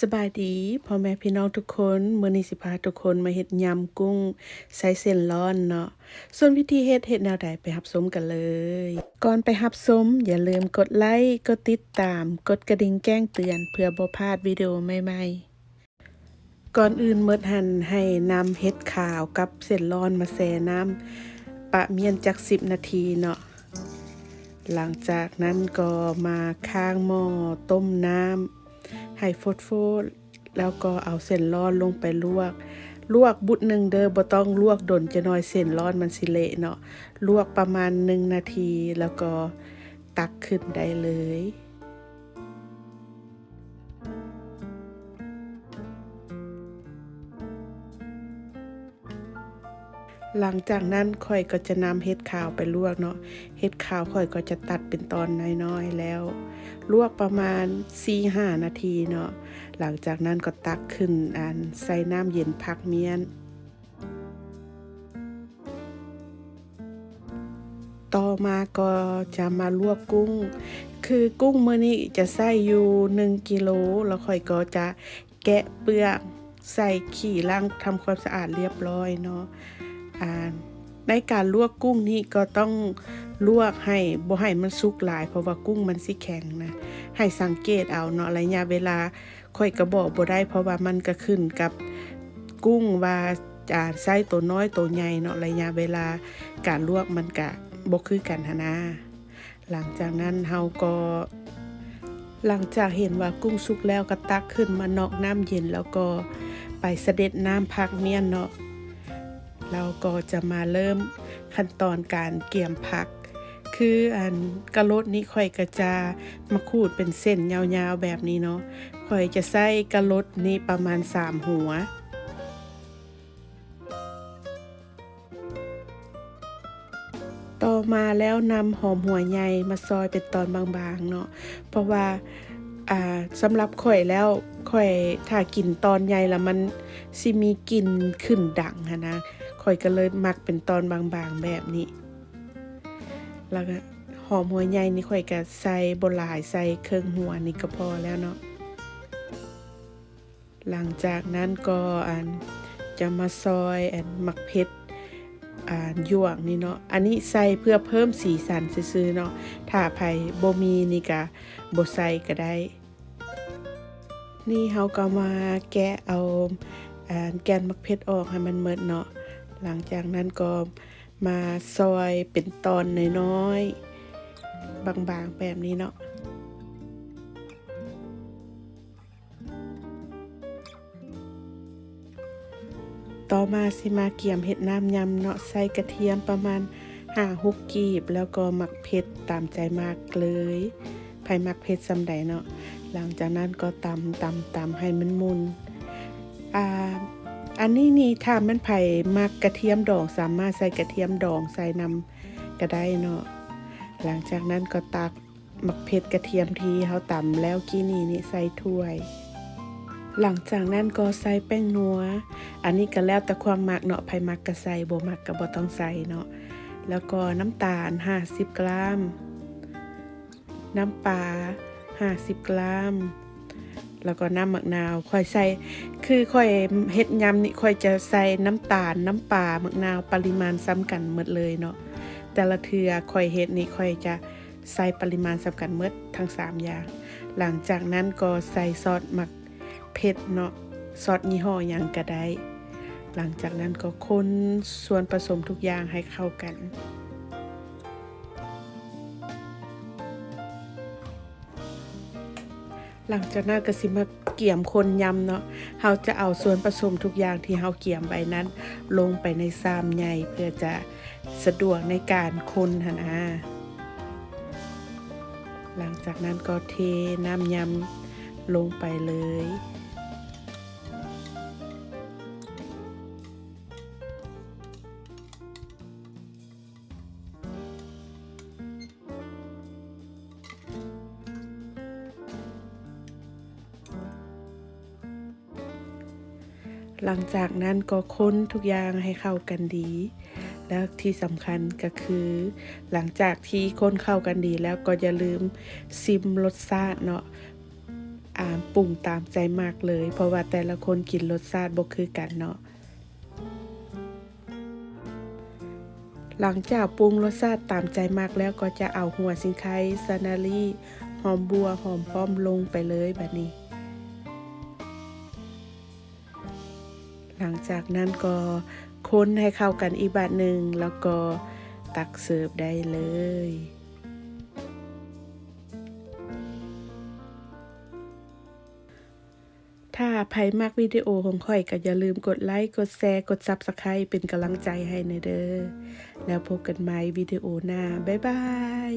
สบายดีพ่อแม่พี่น้องทุกคนเมื้อนี้สิพาทุกคนมาเฮ็ดยำกุ้งใส่เส้นร้อนเนาะส่วนวิธีเฮ็ดเฮ็ดแนวใดไปรับชมกันเลย ก่อนไปรับชมอย่าลืมกดไลค์กดติดตาม กดกระดิ่งแจ้งเตือน เพื่อบ่พลาดวิดีโอใหม่ๆ ก่อนอื่นเมิดหันให้นำเห็ดขาวกับเส้นร้อนมาแช่น้ำปะเมียนจัก10นาทีเนาะหลังจากนั้นก็มาข้างหม้อต้มน้ำ ให้ฟดฟดแล้วก็เอาเส้นร้อนลงไปลวก ลวกบุดหนึ่งเด้อบ่ต้องลวกดนจะน้อยเส้นร้อนมันสิเละเนาะลวกประมาณหนึ่งนาทีแล้วก็ตักขึ้นได้เลย หลังจากนั้นข่อยก็จะนำเห็ดขาวไปลวกเนาะเห็ดขาวข่อยก็จะตัดเป็นตอนน้อยๆแล้ว ลวกประมาณ4-5นาทีเนาะหลังจากนั้นก็ตักขึ้นอันใส่น้ำเย็นพักเมียนต่อมาก็จะมาลวกกุ้ง คือกุ้งมื้อนี้จะใส่อยู่1กิโลแล้วข่อยก็จะแกะเปลือกใส่ขี้ล้างทำความสะอาดเรียบร้อยเนาะ ในการลวกกุ้งนี่ก็ต้องลวกให้บ่ให้มันสุกหลาย เพราะว่ากุ้งมันสิแข็งนะ ให้สังเกตเอาเนาะระยะเวลาค่อยกระบอกบ่ได้ เพราะว่ามันก็ขึ้นกับกุ้งว่าอ่าไส้ตัวน้อยตัวใหญ่เนาะระยะเวลาการลวกมันก็บ่คือกันหนนะ หลังจากนั้นเฮาก็หลังจากเห็นว่ากุ้งสุกแล้วก็ตักขึ้นมานอกน้ำเย็นแล้วก็ไปเสด็จน้ำพักเมียนเนาะ เราก็จะมาเริ่มขั้นตอนการเกี่ยมผัก คืออันกระโลดนี้ค่อยก็จะมาขูดเป็นเส้นยาวๆแบบนี้เนาะค่อยจะใส่กระโลดนี้ประมาณ 3 หัวต่อมาแล้วนำหอมหัวใหญ่มาซอยเป็นตอนบางๆเนาะเพราะว่า อ่าสำหรับข่อยแล้วข่อยถ้ากินตอนใหญ่แล้วมันสิมีกลิ่นขึ้นดังะนะข่อยก็เลยมักเป็นตอนบางๆแบบนี้ แล้วก็หอมหัวใหญ่นี่ข่อยก็ใส่บหลายใส่เครื่องหัวนี่ก็พอแล้วเนาะหลังจากนั้นก็อันจะมาซอยอันมักเพชร อ่ายวกนี่เนาะ อันนี้ใส่เพื่อเพิ่มสีสันซื่อๆเนาะ ถ้าไผบ่มีนี่ก็บ่ใส่ก็ได้ นี่เฮาก็มาแกะเอาแกนมักเพชรออกให้มันหมดเนาะ หลังจากนั้นก็มาซอยเป็นตอนน้อยๆ บางๆแบบนี้เนาะ ต่อมาสิมาเกี่ยมเห็ดน้ำยำเนาะใส่กระเทียมประมาณห้าหกกีบ แล้วก็หมักเผ็ดตามใจมากเลยไผ่หมักเผ็ดซำใดเนาะหลังจากนั้นก็ตำตำตำให้มันมุนอ่าอันนี้นี่ถ้ามันไผ่มักกระเทียมดองสามารถใส่กระเทียมดองใส่นำก็ได้เนาะหลังจากนั้นก็ตักหมักเผ็ดกระเทียมทีเขาตำแล้วกี้นี่นี่ใส่ถ้วย หลังจากนั้นก็ใส่แป้งนัว อันนี้ก็แล้วแต่ความมักเนาะไผมักก็ใส่บ่มักก็บ่ต้องใส่เนาะ แล้วก็น้ำตาล 50 กรัม น้ำปลา 50 กรัม แล้วก็น้ำมะนาวค่อยใส่ คือค่อยเฮ็ดยำนี่ค่อยจะใส่น้ำตาล น้ำปลามะนาวปริมาณซ้ำกันหมดเลยเนาะ แต่ละเทือค่อยเฮ็ดนี่ค่อยจะใส่ปริมาณซ้ำกันหมดทั้งสามอย่าง หลังจากนั้นก็ใส่ซอสหมัก เผ็ดเนาะซอสยี่ห้อหยังก็ได้ หลังจากนั้นก็คนส่วนผสมทุกอย่างให้เข้ากัน หลังจากนั้นก็สิมาเกี่ยมคนยำเนาะเราจะเอาส่วนผสมทุกอย่างที่เราเกี่ยมไปนั้น ลงไปในซามใหญ่เพื่อจะสะดวกในการคนหนนะหลังจากนั้นก็เทน้ำยำลงไปเลย หลังจากนั้นก็ค้นทุกอย่างให้เข้ากันดี แล้วที่สำคัญก็คือ หลังจากที่ค้นเข้ากันดีแล้วก็อย่าลืมซิมรสชาติเนาะอ่าปรุงตามใจมากเลย เพราะว่าแต่ละคนกินรสชาติบ่คือกันเนาะหลังจากปรุงรสชาติตามใจมากแล้วก็จะเอาหัวสิงไคซานารีหอมบัวหอมป้อมลงไปเลยแบบนี้ หลังจากนั้นก็คนให้เข้ากันอีกบาทหนึ่งแล้วก็ตักเสิร์ฟได้เลยถ้าใครมักวิดีโอของข่อยก็อย่าลืมกดไลค์ กดแชร์ กด Subscribe เป็นกำลังใจให้ในเด้อ แล้วพบกันใหม่วิดีโอหน้า บ๊ายบาย